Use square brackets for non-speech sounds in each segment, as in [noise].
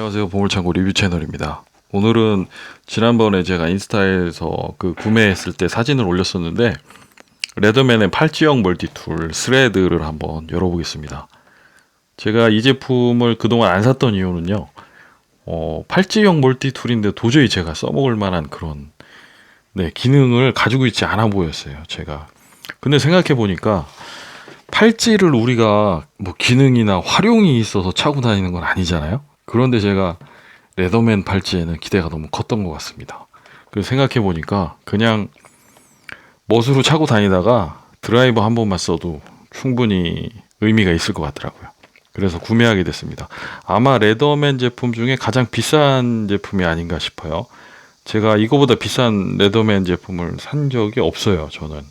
안녕하세요. 보물창고 리뷰 채널입니다. 오늘은 지난번에 제가 인스타에서 그 구매했을 때 사진을 올렸었는데 레더맨의 팔찌형 멀티툴 스레드를 한번 열어보겠습니다. 제가 이 제품을 그동안 안 샀던 이유는요. 어, 팔찌형 멀티툴인데 도저히 제가 써먹을 만한 그런 네, 기능을 가지고 있지 않아 보였어요. 제가. 근데 생각해 보니까 팔찌를 우리가 뭐 기능이나 활용이 있어서 차고 다니는 건 아니잖아요. 그런데 제가 레더맨 팔찌에는 기대가 너무 컸던 것 같습니다. 그 생각해 보니까 그냥 멋으로 차고 다니다가 드라이버 한 번만 써도 충분히 의미가 있을 것 같더라고요. 그래서 구매하게 됐습니다. 아마 레더맨 제품 중에 가장 비싼 제품이 아닌가 싶어요. 제가 이거보다 비싼 레더맨 제품을 산 적이 없어요, 저는.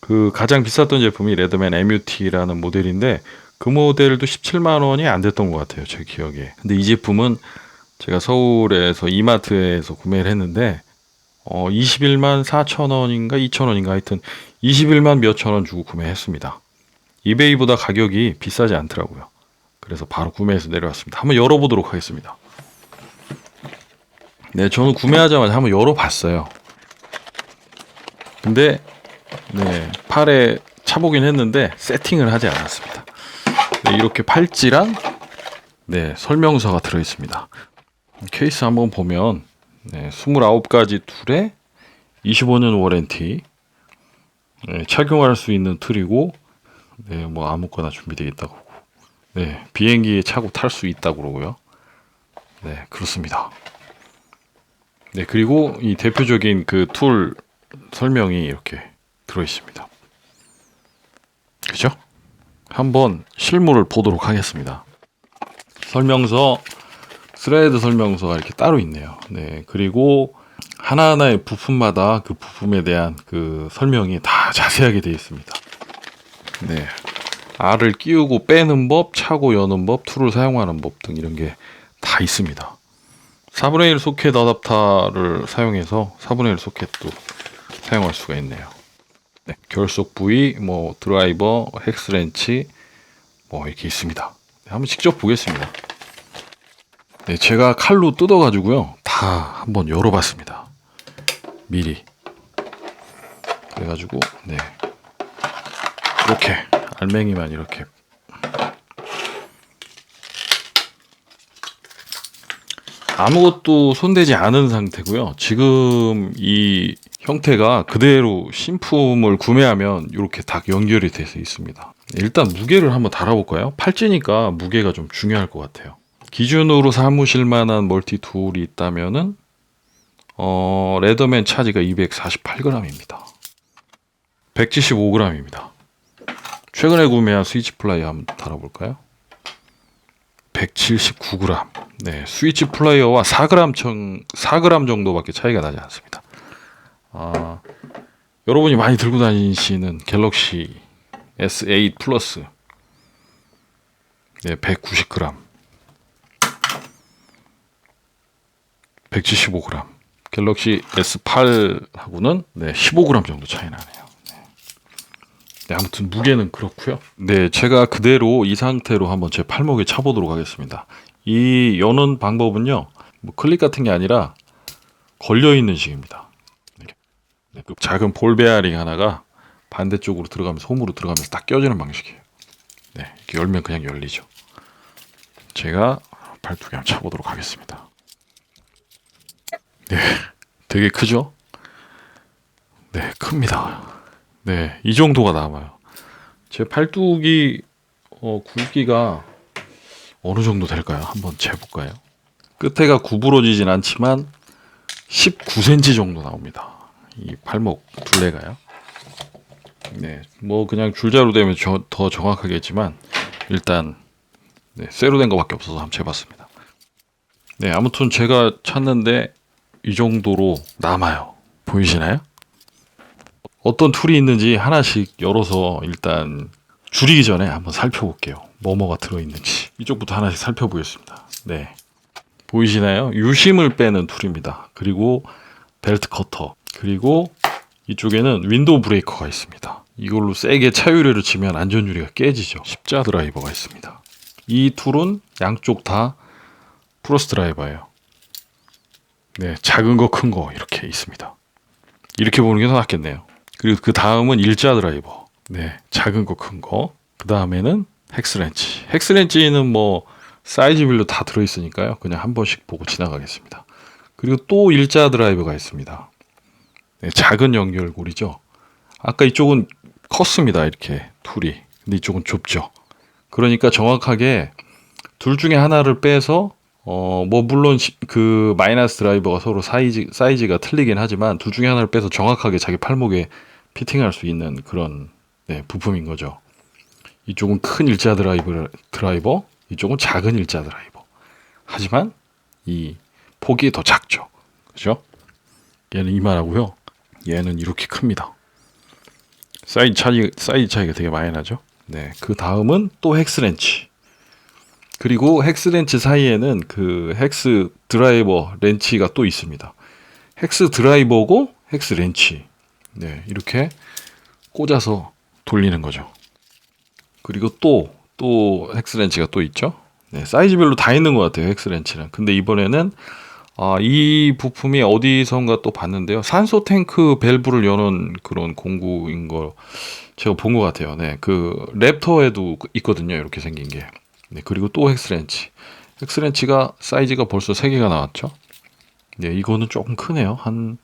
그 가장 비쌌던 제품이 레더맨 MUT라는 모델인데 그 모델도 17만 원이 안 됐던 것 같아요, 제 기억에. 근데 이 제품은 제가 서울에서 이마트에서 구매를 했는데 어 21만 4천 원인가 2천 원인가 하여튼 21만 몇천 원 주고 구매했습니다. 이베이보다 가격이 비싸지 않더라고요. 그래서 바로 구매해서 내려왔습니다. 한번 열어보도록 하겠습니다. 네, 저는 구매하자마자 한번 열어봤어요. 근데 네, 팔에 차보긴 했는데 세팅을 하지 않았습니다. 네, 이렇게 팔찌랑 네, 설명서가 들어 있습니다. 케이스 한번 보면 네, 29가지 툴에 25년 워렌티 네, 착용할 수 있는 툴이고 네, 뭐 아무거나 준비되어 있다고 네, 비행기에 차고 탈 수 있다고 그러고요. 네, 그렇습니다. 네, 그리고 이 대표적인 그 툴 설명이 이렇게 들어 있습니다. 그죠? 한번 실물을 보도록 하겠습니다. 설명서, 스레드 설명서가 이렇게 따로 있네요. 네, 그리고 하나하나의 부품마다 그 부품에 대한 그 설명이 다 자세하게 되어 있습니다. 네. 알을 끼우고 빼는 법, 차고 여는 법, 툴을 사용하는 법 등 이런 게 다 있습니다. 4분의 1 소켓 어답터를 사용해서 4분의 1 소켓도 사용할 수가 있네요. 네, 결속 부위, 뭐 드라이버, 헥스렌치 뭐 이렇게 있습니다. 네, 한번 직접 보겠습니다. 네, 제가 칼로 뜯어가지고요 다 한번 열어봤습니다. 미리 그래가지고 네 이렇게 알맹이만 이렇게 아무것도 손대지 않은 상태고요. 지금 이 형태가 그대로 신품을 구매하면 이렇게 딱 연결이 돼서 있습니다. 일단 무게를 한번 달아볼까요? 팔찌니까 무게가 좀 중요할 것 같아요. 기준으로 사무실 만한 멀티 툴이 있다면은 어, 레더맨 차지가 248g입니다. 175g입니다. 최근에 구매한 스위치 플라이 한번 달아볼까요? 179g. 네, 스위치 플라이어와 4g, 청, 4g 정도밖에 차이가 나지 않습니다. 아, 여러분이 많이 들고 다니시는 갤럭시 S8 플러스. 네, 190g. 175g. 갤럭시 S8하고는 네, 15g 정도 차이 나네요. 네. 네, 아무튼 무게는 그렇고요. 네, 제가 그대로 이 상태로 한번 제 팔목에 차보도록 하겠습니다. 이 여는 방법은요, 뭐 클릭 같은 게 아니라 걸려 있는 식입니다. 네, 그 작은 볼 베어링 하나가 반대쪽으로 들어가면서 홈으로 들어가면서 딱 껴지는 방식이에요. 네, 이렇게 열면 그냥 열리죠. 제가 발두개 한번 차보도록 하겠습니다. 네, 되게 크죠? 네, 큽니다. 네, 이 정도가 남아요. 제 팔뚝이 어, 굵기가 어느 정도 될까요? 한번 재볼까요? 끝에가 구부러지진 않지만 19cm 정도 나옵니다. 이 팔목 둘레가요. 네, 뭐 그냥 줄자로 되면 저, 더 정확하겠지만 일단 네, 쇠로 된 것밖에 없어서 한번 재봤습니다. 네, 아무튼 제가 찾는데 이 정도로 남아요. 보이시나요? 어떤 툴이 있는지 하나씩 열어서 일단 줄이기 전에 한번 살펴볼게요. 뭐뭐가 들어있는지. 이쪽부터 하나씩 살펴보겠습니다. 네. 보이시나요? 유심을 빼는 툴입니다. 그리고 벨트 커터. 그리고 이쪽에는 윈도우 브레이커가 있습니다. 이걸로 세게 차유리를 치면 안전유리가 깨지죠. 십자 드라이버가 있습니다. 이 툴은 양쪽 다 프로스 드라이버예요. 네, 작은 거, 큰 거 이렇게 있습니다. 이렇게 보는 게 더 낫겠네요. 그리고 그 다음은 일자 드라이버. 네, 작은 거, 큰 거. 그 다음에는 헥스렌치. 헥스렌치는 뭐 사이즈별로 다 들어있으니까요. 그냥 한 번씩 보고 지나가겠습니다. 그리고 또 일자 드라이버가 있습니다. 네, 작은 연결고리죠. 아까 이쪽은 컸습니다. 이렇게 툴이. 근데 이쪽은 좁죠. 그러니까 정확하게 둘 중에 하나를 빼서 어 뭐 물론 시- 그 마이너스 드라이버가 서로 사이즈 사이즈가 틀리긴 하지만 둘 중에 하나를 빼서 정확하게 자기 팔목에 피팅할 수 있는 그런 네, 부품인 거죠. 이쪽은 큰 일자 드라이버 드라이버, 이쪽은 작은 일자 드라이버. 하지만 이 폭이 더 작죠. 그죠? 얘는 이만하고요. 얘는 이렇게 큽니다. 사이즈 차이 사이즈 차이가 되게 많이 나죠. 네, 그 다음은 또 헥스렌치. 그리고 헥스렌치 사이에는 그 헥스 드라이버 렌치가 또 있습니다. 헥스 드라이버고 헥스 렌치. 네, 이렇게 꽂아서 돌리는 거죠. 그리고 또, 또 헥스렌치가 또 있죠. 네, 사이즈별로 다 있는 것 같아요, 헥스렌치는. 근데 이번에는 아, 이 부품이 어디선가 또 봤는데요. 산소 탱크 밸브를 여는 그런 공구인 거 제가 본 것 같아요. 네, 그 랩터에도 있거든요. 이렇게 생긴 게. 네, 그리고 또 헥스렌치. 헥스렌치가 사이즈가 벌써 3개가 나왔죠. 네, 이거는 조금 크네요. 한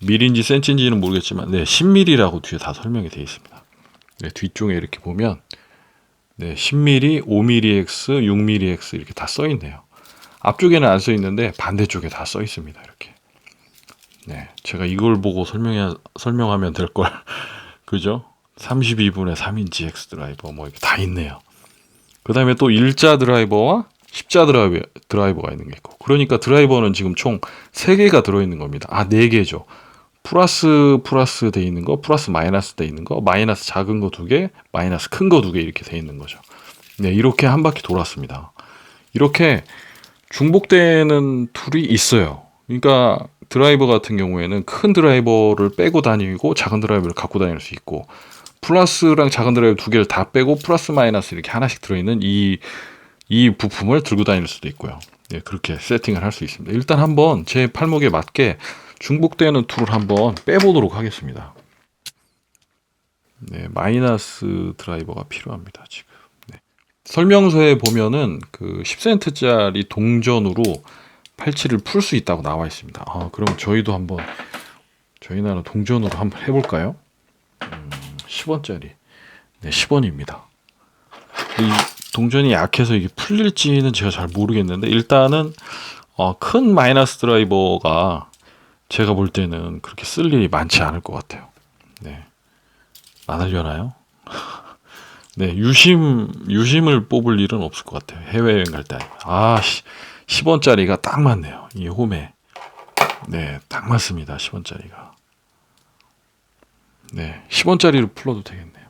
밀인지 센치인지는 모르겠지만, 네, 10mm라고 뒤에 다 설명이 되어 있습니다. 네, 뒤쪽에 이렇게 보면, 네, 10mm, 5mmx, 6mmx 이렇게 다 써 있네요. 앞쪽에는 안 써 있는데 반대쪽에 다 써 있습니다. 이렇게. 네, 제가 이걸 보고 설명해 설명하면 될 걸. [laughs] 그죠? 32분의 3인치 X 드라이버 뭐 이렇게 다 있네요. 그 다음에 또 일자 드라이버와 십자 드라이버, 드라이버가 있는 게 있고. 그러니까 드라이버는 지금 총 3개가 들어 있는 겁니다. 아, 4개죠. 플러스 플러스 돼 있는 거, 플러스 마이너스 돼 있는 거, 마이너스 작은 거 두 개, 마이너스 큰 거 두 개 이렇게 돼 있는 거죠. 네, 이렇게 한 바퀴 돌았습니다. 이렇게 중복되는 툴이 있어요. 그러니까 드라이버 같은 경우에는 큰 드라이버를 빼고 다니고 작은 드라이버를 갖고 다닐 수 있고 플러스랑 작은 드라이버 두 개를 다 빼고 플러스 마이너스 이렇게 하나씩 들어있는 이, 이 부품을 들고 다닐 수도 있고요. 네, 그렇게 세팅을 할 수 있습니다. 일단 한번 제 팔목에 맞게 중복되는 툴을 한번 빼보도록 하겠습니다. 네, 마이너스 드라이버가 필요합니다. 지금. 네. 설명서에 보면은 그 10센트짜리 동전으로 팔찌를 풀 수 있다고 나와 있습니다. 아, 그럼 저희도 한번 저희 나라 동전으로 한번 해볼까요? 음, 10원짜리. 네, 10원입니다. 이 동전이 약해서 이게 풀릴지는 제가 잘 모르겠는데 일단은 어, 큰 마이너스 드라이버가 제가 볼 때는 그렇게 쓸 일이 많지 않을 것 같아요. 네. 많으려나요? 네, 유심, 유심을 뽑을 일은 없을 것 같아요. 해외여행 갈 때. 아, 씨, 10원짜리가 딱 맞네요. 이 홈에. 네, 딱 맞습니다. 10원짜리가. 네, 10원짜리로 풀어도 되겠네요.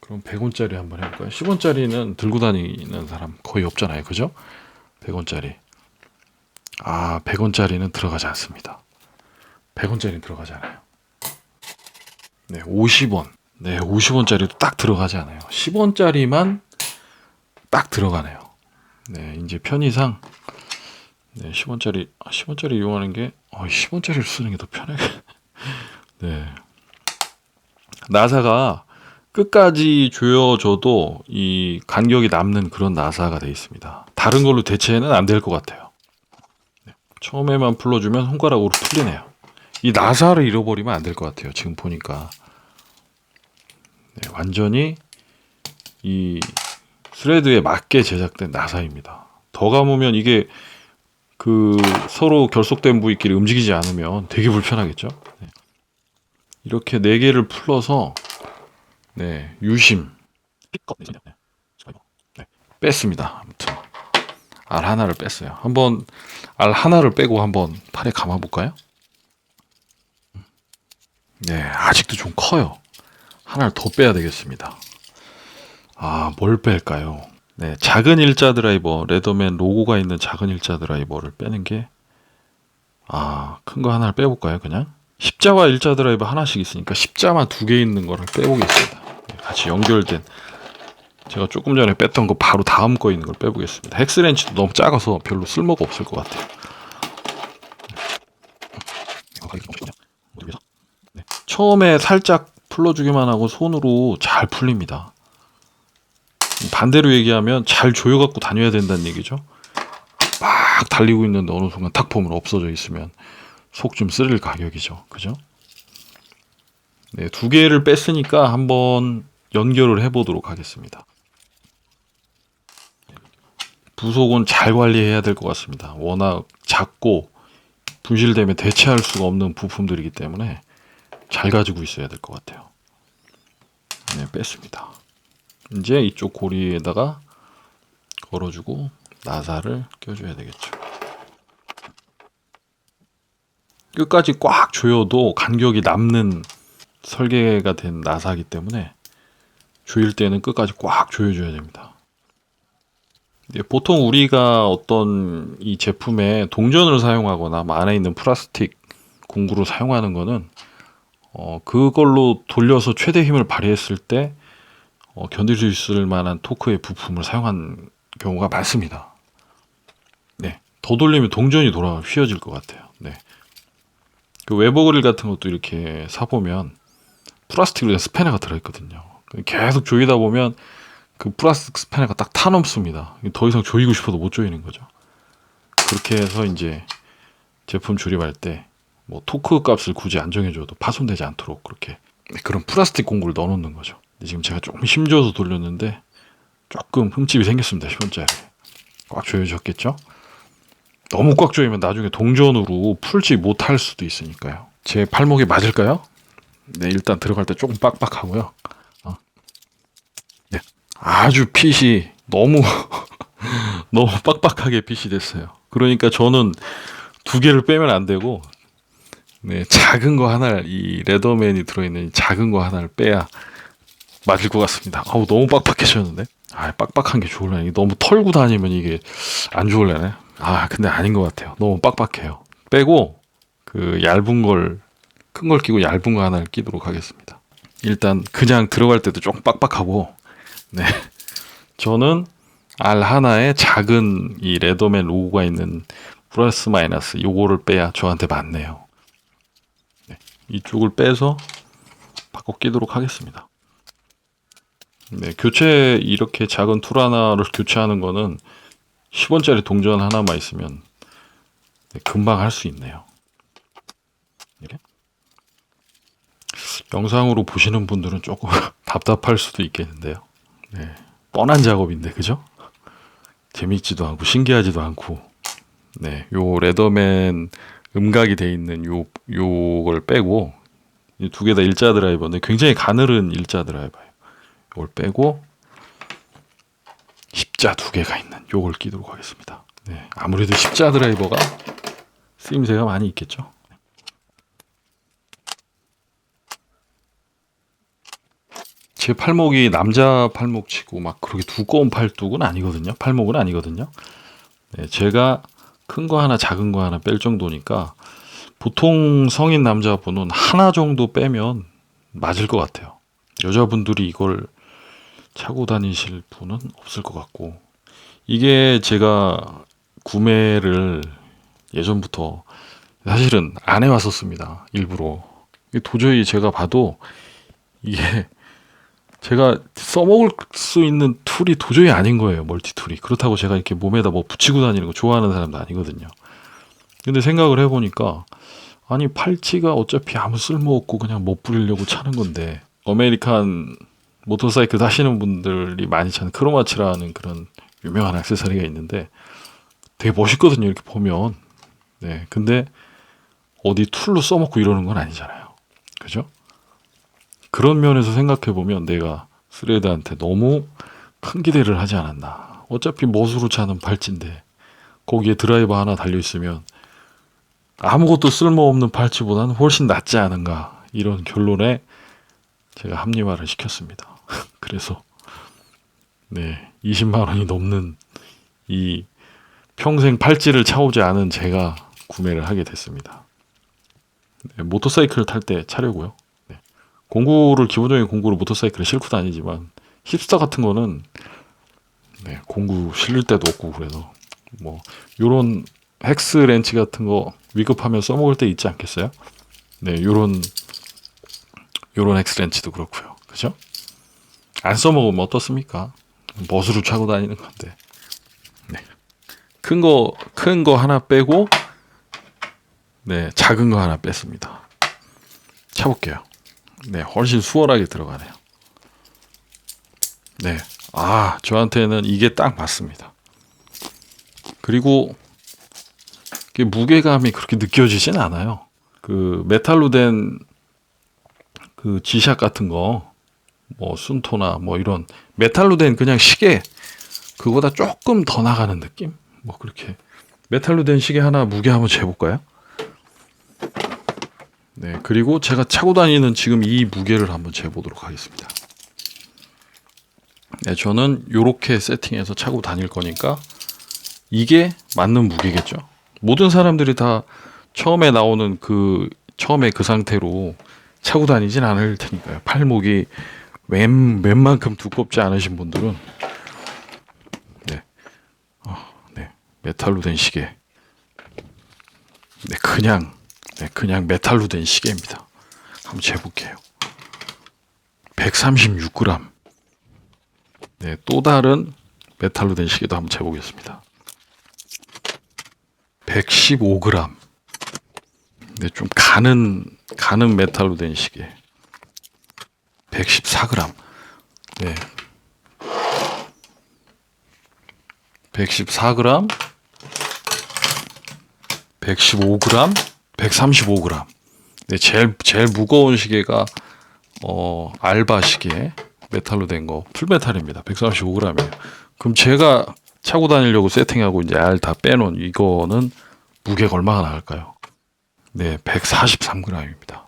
그럼 100원짜리 한번 해볼까요? 10원짜리는 들고 다니는 사람 거의 없잖아요. 그죠? 100원짜리. 아, 100원짜리는 들어가지 않습니다. 100원짜리 들어가지 않아요. 네, 50원. 네, 50원짜리도 딱 들어가지 않아요. 10원짜리만 딱 들어가네요. 네, 이제 편의상 네, 10원짜리 아, 10원짜리 이용하는 게 어, 10원짜리를 쓰는 게 더 편해. [laughs] 네. 나사가 끝까지 조여줘도 이 간격이 남는 그런 나사가 되어 있습니다. 다른 걸로 대체는 안 될 것 같아요. 네, 처음에만 풀어주면 손가락으로 풀리네요. 이 나사를 잃어버리면 안 될 것 같아요. 지금 보니까 네, 완전히 이 스레드에 맞게 제작된 나사입니다. 더 감으면 이게 그 서로 결속된 부위끼리 움직이지 않으면 되게 불편하겠죠. 네. 이렇게 네 개를 풀어서 네 유심 네, 뺐습니다. 아무튼 알 하나를 뺐어요. 한번 알 하나를 빼고 한번 팔에 감아 볼까요? 네 아직도 좀 커요. 하나를 더 빼야 되겠습니다. 아, 뭘 뺄까요? 네, 작은 일자 드라이버, 레더맨 로고가 있는 작은 일자 드라이버를 빼는 게, 아, 큰 거 하나를 빼볼까요, 그냥? 십자와 일자 드라이버 하나씩 있으니까 십자만 두 개 있는 거를 빼보겠습니다. 네, 같이 연결된, 제가 조금 전에 뺐던 거 바로 다음 거 있는 걸 빼보겠습니다. 헥스렌치도 너무 작아서 별로 쓸모가 없을 것 같아요. 네. 처음에 살짝 풀러주기만 하고 손으로 잘 풀립니다. 반대로 얘기하면 잘 조여갖고 다녀야 된다는 얘기죠. 막 달리고 있는데 어느 순간 탁 보면 없어져 있으면 속 좀 쓰릴 가격이죠. 그죠? 네, 두 개를 뺐으니까 한번 연결을 해보도록 하겠습니다. 부속은 잘 관리해야 될 것 같습니다. 워낙 작고 분실되면 대체할 수가 없는 부품들이기 때문에 잘 가지고 있어야 될 것 같아요. 네, 뺐습니다. 이제 이쪽 고리에다가 걸어주고 나사를 껴줘야 되겠죠. 끝까지 꽉 조여도 간격이 남는 설계가 된 나사기 때문에 조일 때는 끝까지 꽉 조여줘야 됩니다. 예, 보통 우리가 어떤 이 제품에 동전을 사용하거나 뭐 안에 있는 플라스틱 공구를 사용하는 거는 어, 그걸로 돌려서 최대 힘을 발휘했을 때 어, 견딜 수 있을 만한 토크의 부품을 사용한 경우가 많습니다. 네, 더 돌리면 동전이 돌아가 휘어질 것 같아요. 네, 그 외버 그릴 같은 것도 이렇게 사 보면 플라스틱으로 된 스패너가 들어있거든요. 계속 조이다 보면 그 플라스틱 스패너가 딱 타넘습니다. 더 이상 조이고 싶어도 못 조이는 거죠. 그렇게 해서 이제 제품 조립할 때 뭐 토크 값을 굳이 안 정해줘도 파손되지 않도록 그렇게 그런 플라스틱 공구를 넣어놓는 거죠. 지금 제가 조금 힘줘서 돌렸는데 조금 흠집이 생겼습니다. 10원짜리. 꽉 조여졌겠죠? 너무 꽉 조이면 나중에 동전으로 풀지 못할 수도 있으니까요. 제 팔목에 맞을까요? 네, 일단 들어갈 때 조금 빡빡하고요. 어. 네, 아주 핏이 너무 [laughs] 너무 빡빡하게 핏이 됐어요. 그러니까 저는 두 개를 빼면 안 되고 네, 작은 거 하나를 이 레더맨이 들어있는 작은 거 하나를 빼야 맞을 것 같습니다. 아우 너무 빡빡해졌는데. 아 빡빡한 게 좋을래네. 너무 털고 다니면 이게 안 좋을래네. 아 근데 아닌 것 같아요. 너무 빡빡해요. 빼고 그 얇은 걸 큰 걸 끼고 얇은 거 하나를 끼도록 하겠습니다. 일단 그냥 들어갈 때도 조금 빡빡하고 네 저는 알 하나에 작은 이 레더맨 로고가 있는 플러스 마이너스 요거를 빼야 저한테 맞네요. 네, 이쪽을 빼서 바꿔 끼도록 하겠습니다. 네, 교체 이렇게 작은 툴 하나를 교체하는 거는 10원짜리 동전 하나만 있으면 네, 금방 할 수 있네요. 이렇게 영상으로 보시는 분들은 조금 [laughs] 답답할 수도 있겠는데요. 네, 뻔한 작업인데 그죠? 재밌지도 않고 신기하지도 않고 네, 요 레더맨 음각이 돼 있는 요 요걸 빼고 두 개 다 일자 드라이버인데 굉장히 가늘은 일자 드라이버예요. 이걸 빼고 십자 두 개가 있는 요걸 끼도록 하겠습니다. 네, 아무래도 십자 드라이버가 쓰임새가 많이 있겠죠. 제 팔목이 남자 팔목치고 막 그렇게 두꺼운 팔뚝은 아니거든요. 팔목은 아니거든요. 네, 제가 큰 거 하나 작은 거 하나 뺄 정도니까 보통 성인 남자분은 하나 정도 빼면 맞을 것 같아요. 여자분들이 이걸 차고 다니실 분은 없을 것 같고 이게 제가 구매를 예전부터 사실은 안 해왔었습니다. 일부러 도저히 제가 봐도 이게 제가 써먹을 수 있는 툴이 도저히 아닌 거예요. 멀티 툴이 그렇다고 제가 이렇게 몸에다 뭐 붙이고 다니는 거 좋아하는 사람도 아니거든요. 근데 생각을 해보니까 아니 팔찌가 어차피 아무 쓸모 없고 그냥 못 부리려고 차는 건데 아메리칸 모터사이클 타시는 분들이 많이 찾는 크로마치라는 그런 유명한 액세서리가 있는데 되게 멋있거든요. 이렇게 보면. 네. 근데 어디 툴로 써먹고 이러는 건 아니잖아요. 그죠? 그런 면에서 생각해 보면 내가 스레드한테 너무 큰 기대를 하지 않았나. 어차피 멋으로 차는 발찌인데 거기에 드라이버 하나 달려 있으면 아무것도 쓸모없는 발찌보다는 훨씬 낫지 않은가. 이런 결론에 제가 합리화를 시켰습니다. [laughs] 그래서 네 20만 원이 넘는 이 평생 팔찌를 차오지 않은 제가 구매를 하게 됐습니다. 네, 모터사이클 탈 때 차려고요. 네. 공구를 기본적인 공구를 모터사이클에 싣고 다니지만 힙스터 같은 거는 네, 공구 실릴 데도 없고 그래서 뭐 요런 헥스 렌치 같은 거 위급하면 써먹을 때 있지 않겠어요? 네, 요런 요런 헥스 렌치도 그렇고요. 그죠? 안 써먹으면 어떻습니까? 멋으로 차고 다니는 건데. 네. 큰 거, 큰 거 하나 빼고, 네, 작은 거 하나 뺐습니다. 차볼게요. 네, 훨씬 수월하게 들어가네요. 네. 아, 저한테는 이게 딱 맞습니다. 그리고 무게감이 그렇게 느껴지진 않아요. 그 메탈로 된 그 지샥 같은 거, 뭐 순토나 뭐 이런 메탈로 된 그냥 시계 그거보다 조금 더 나가는 느낌? 뭐 그렇게 메탈로 된 시계 하나 무게 한번 재볼까요? 네, 그리고 제가 차고 다니는 지금 이 무게를 한번 재보도록 하겠습니다. 네, 저는 이렇게 세팅해서 차고 다닐 거니까 이게 맞는 무게겠죠. 모든 사람들이 다 처음에 나오는 그 처음에 그 상태로 차고 다니진 않을 테니까요. 팔목이 웬, 웬만큼 두껍지 않으신 분들은 네, 어, 네 메탈로 된 시계, 네 그냥 네 그냥 메탈로 된 시계입니다. 한번 재볼게요. 136g. 네, 또 다른 메탈로 된 시계도 한번 재보겠습니다. 115g. 네, 좀 가는 가는 메탈로 된 시계. 114g. 네. 114g. 115g. 135g. 네, 제일 제일 무거운 시계가 어 알바 시계 메탈로 된 거 풀메탈입니다. 135g이에요. 그럼 제가 차고 다니려고 세팅하고 이제 알 다 빼놓은 이거는 무게가 얼마나 나갈까요? 네, 143g입니다.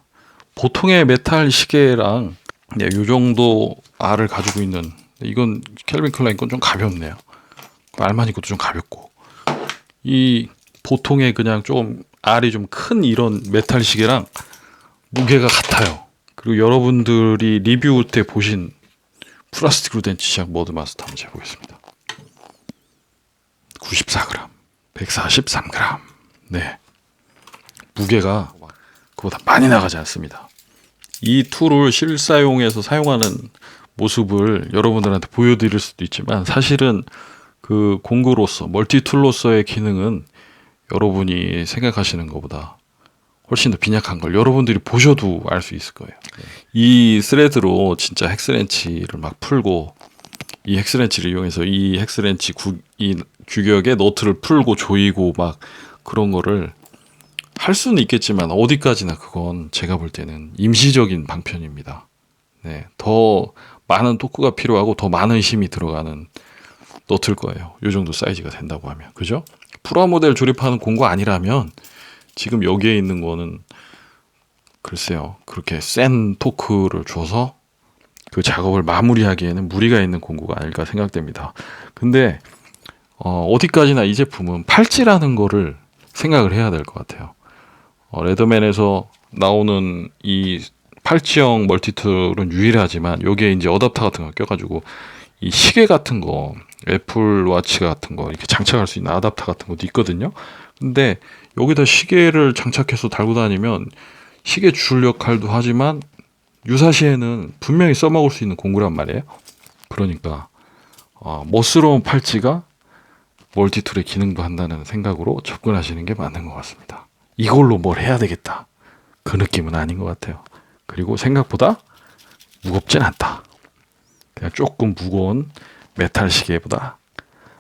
보통의 메탈 시계랑 네, 요 정도 알을 가지고 있는 이건 켈빈 클라인 건 좀 가볍네요. 알마니 것도 좀 가볍고 이 보통의 그냥 좀 알이 좀 큰 이런 메탈 시계랑 무게가 같아요. 그리고 여러분들이 리뷰 때 보신 플라스틱으로 된 지샥 모드 마스터 한번 재보겠습니다. 94g, 143g. 네. 무게가 그보다 많이 나가지 않습니다. 이 툴을 실사용해서 사용하는 모습을 여러분들한테 보여드릴 수도 있지만 사실은 그 공구로서 멀티 툴로서의 기능은 여러분이 생각하시는 것보다 훨씬 더 빈약한 걸 여러분들이 보셔도 알 수 있을 거예요. 이 스레드로 진짜 헥스렌치를 막 풀고 이 헥스렌치를 이용해서 이 헥스렌치 구, 이 규격의 너트를 풀고 조이고 막 그런 거를 할 수는 있겠지만 어디까지나 그건 제가 볼 때는 임시적인 방편입니다. 네, 더 많은 토크가 필요하고 더 많은 힘이 들어가는 너트일 거예요. 요 정도 사이즈가 된다고 하면 그죠? 프로 모델 조립하는 공구 아니라면 지금 여기에 있는 거는 글쎄요 그렇게 센 토크를 줘서 그 작업을 마무리하기에는 무리가 있는 공구가 아닐까 생각됩니다. 근데 어, 어디까지나 이 제품은 팔찌라는 거를 생각을 해야 될 것 같아요. 어, 레더맨에서 나오는 이 팔찌형 멀티툴은 유일하지만 여기에 이제 어답터 같은 거 껴가지고 이 시계 같은 거 애플 와치 같은 거 이렇게 장착할 수 있는 아답터 같은 것도 있거든요. 근데 여기다 시계를 장착해서 달고 다니면 시계 줄 역할도 하지만 유사시에는 분명히 써먹을 수 있는 공구란 말이에요. 그러니까 어, 멋스러운 팔찌가 멀티툴의 기능도 한다는 생각으로 접근하시는 게 맞는 것 같습니다. 이걸로 뭘 해야 되겠다. 그 느낌은 아닌 것 같아요. 그리고 생각보다 무겁진 않다. 조금 무거운 메탈 시계보다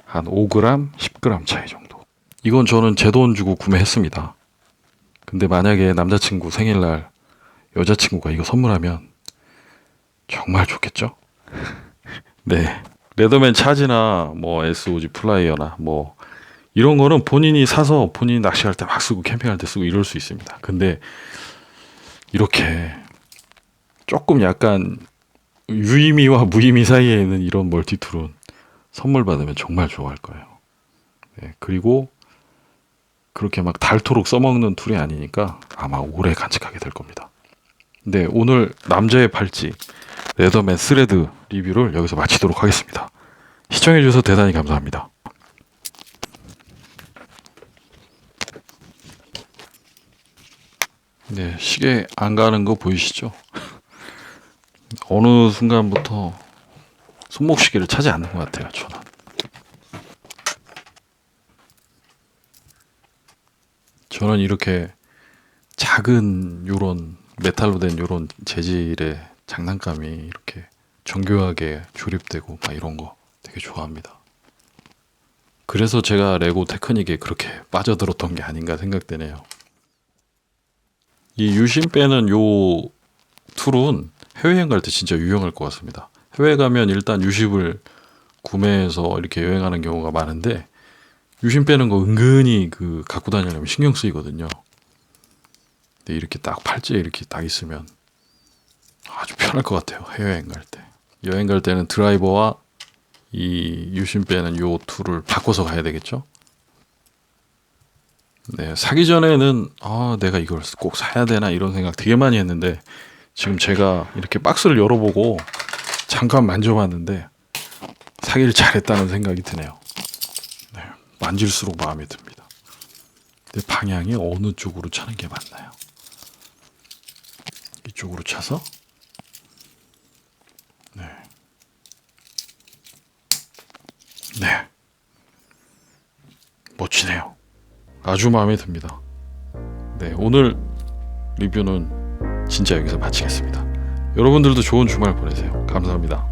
한 5g, 10g 차이 정도. 이건 저는 제 돈 주고 구매했습니다. 근데 만약에 남자친구 생일날 여자친구가 이거 선물하면 정말 좋겠죠? [laughs] 네. 레더맨 차지나 뭐 SOG 플라이어나 뭐 이런 거는 본인이 사서 본인이 낚시할 때 막 쓰고 캠핑할 때 쓰고 이럴 수 있습니다. 근데 이렇게 조금 약간 유의미와 무의미 사이에 있는 이런 멀티툴은 선물 받으면 정말 좋아할 거예요. 네, 그리고 그렇게 막 닳도록 써먹는 툴이 아니니까 아마 오래 간직하게 될 겁니다. 네, 오늘 남자의 팔찌 레더맨 스레드 리뷰를 여기서 마치도록 하겠습니다. 시청해주셔서 대단히 감사합니다. 네, 시계 안 가는 거 보이시죠? 어느 순간부터 손목시계를 차지 않는 것 같아요, 저는. 저는 이렇게 작은 요런 메탈로 된 요런 재질의 장난감이 이렇게 정교하게 조립되고 막 이런 거 되게 좋아합니다. 그래서 제가 레고 테크닉에 그렇게 빠져들었던 게 아닌가 생각되네요. 이 유심 빼는 요 툴은 해외여행 갈 때 진짜 유용할 것 같습니다. 해외 가면 일단 유심을 구매해서 이렇게 여행하는 경우가 많은데 유심 빼는 거 은근히 그 갖고 다니려면 신경 쓰이거든요. 근데 이렇게 딱 팔찌에 이렇게 딱 있으면 아주 편할 것 같아요. 해외여행 갈 때. 여행 갈 때는 드라이버와 이 유심 빼는 요 툴을 바꿔서 가야 되겠죠. 네, 사기 전에는 아, 내가 이걸 꼭 사야 되나 이런 생각 되게 많이 했는데 지금 제가 이렇게 박스를 열어보고 잠깐 만져봤는데 사기를 잘했다는 생각이 드네요. 네, 만질수록 마음에 듭니다. 근데 방향이 어느 쪽으로 차는 게 맞나요? 이쪽으로 차서 네. 네. 멋지네요. 아주 마음에 듭니다. 네, 오늘 리뷰는 진짜 여기서 마치겠습니다. 여러분들도 좋은 주말 보내세요. 감사합니다.